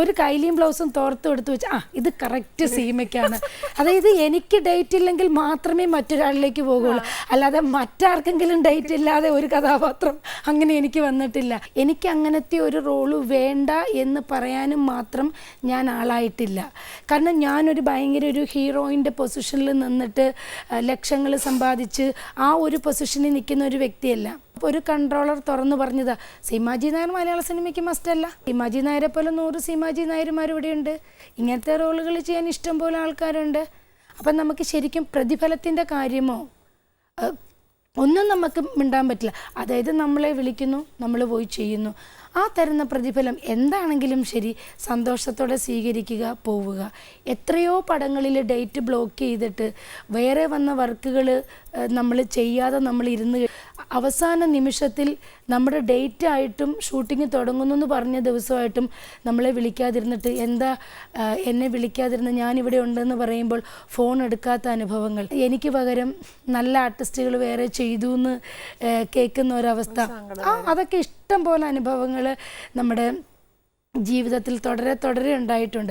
ഒരു കൈലിയും ബ്ലൗസും തോർത്ത് എടുത്ത് വെച്ച് ആ ഇത് കറക്റ്റ് സീമയ്ക്കാണ്. അതായത് എനിക്ക് ഡേറ്റ് ഇല്ലെങ്കിൽ മാത്രമേ മറ്റൊരാളിലേക്ക് പോകുള്ളൂ. അല്ലാതെ മറ്റാർക്കെങ്കിലും ഡേറ്റ് ഇല്ലാതെ ഒരു കഥാപാത്രം അങ്ങനെ എനിക്ക് വന്നിട്ടില്ല. എനിക്ക് അങ്ങനത്തെ ഒരു റോൾ വേണ്ട എന്ന് പറയാനും മാത്രം ഞാൻ ആളായിട്ടില്ല. കാരണം ഞാനൊരു ഭയങ്കര ഒരു ഹീറോയിന്റെ പൊസിഷനിൽ നിന്നിട്ട് ലക്ഷങ്ങൾ സമ്പാദിച്ച് ആ ഒരു പൊസിഷനിൽ നിൽക്കുന്ന ഒരു വ്യക്തിയല്ല. ഒരു കൺട്രോളർ തുറന്നു പറഞ്ഞതാ സീമാജി നായർ മലയാള സിനിമയ്ക്ക് മസ്റ്റല്ല സീമാജി നായരെ പോലെ നൂറ് സീമാജി നായർമാർ ഇവിടെയുണ്ട്. ഇങ്ങനത്തെ റോളുകൾ ചെയ്യാൻ ഇഷ്ടം പോലെ ആൾക്കാരുണ്ട്. അപ്പം നമുക്ക് ശരിക്കും പ്രതിഫലത്തിന്റെ കാര്യമോ? ഒന്നും നമുക്ക് മിണ്ടാൻ പറ്റില്ല. അതായത് നമ്മളെ വിളിക്കുന്നു നമ്മൾ പോയി ചെയ്യുന്നു. ആ തരുന്ന പ്രതിഫലം എന്താണെങ്കിലും ശരി സന്തോഷത്തോടെ സ്വീകരിക്കുക പോവുക. എത്രയോ പടങ്ങളിൽ ഡേറ്റ് ബ്ലോക്ക് ചെയ്തിട്ട് വേറെ വന്ന വർക്കുകൾ നമ്മൾ ചെയ്യാതെ നമ്മൾ ഇരുന്ന് അവസാന നിമിഷത്തിൽ നമ്മുടെ ഡേറ്റ് ആയിട്ടും ഷൂട്ടിംഗ് തുടങ്ങുന്നു എന്ന് പറഞ്ഞ ദിവസമായിട്ടും നമ്മളെ വിളിക്കാതിരുന്നിട്ട് എന്താ എന്നെ വിളിക്കാതിരുന്ന് ഞാനിവിടെ ഉണ്ടെന്ന് പറയുമ്പോൾ ഫോൺ എടുക്കാത്ത അനുഭവങ്ങൾ. എനിക്ക് പകരം നല്ല ആർട്ടിസ്റ്റുകൾ വേറെ ചെയ്തു എന്ന് കേൾക്കുന്ന ഒരവസ്ഥ. ആ അതൊക്കെ ഇഷ്ടം പോലെ അനുഭവങ്ങൾ നമ്മുടെ ജീവിതത്തിൽ തുടരെ തുടരെ ഉണ്ടായിട്ടുണ്ട്.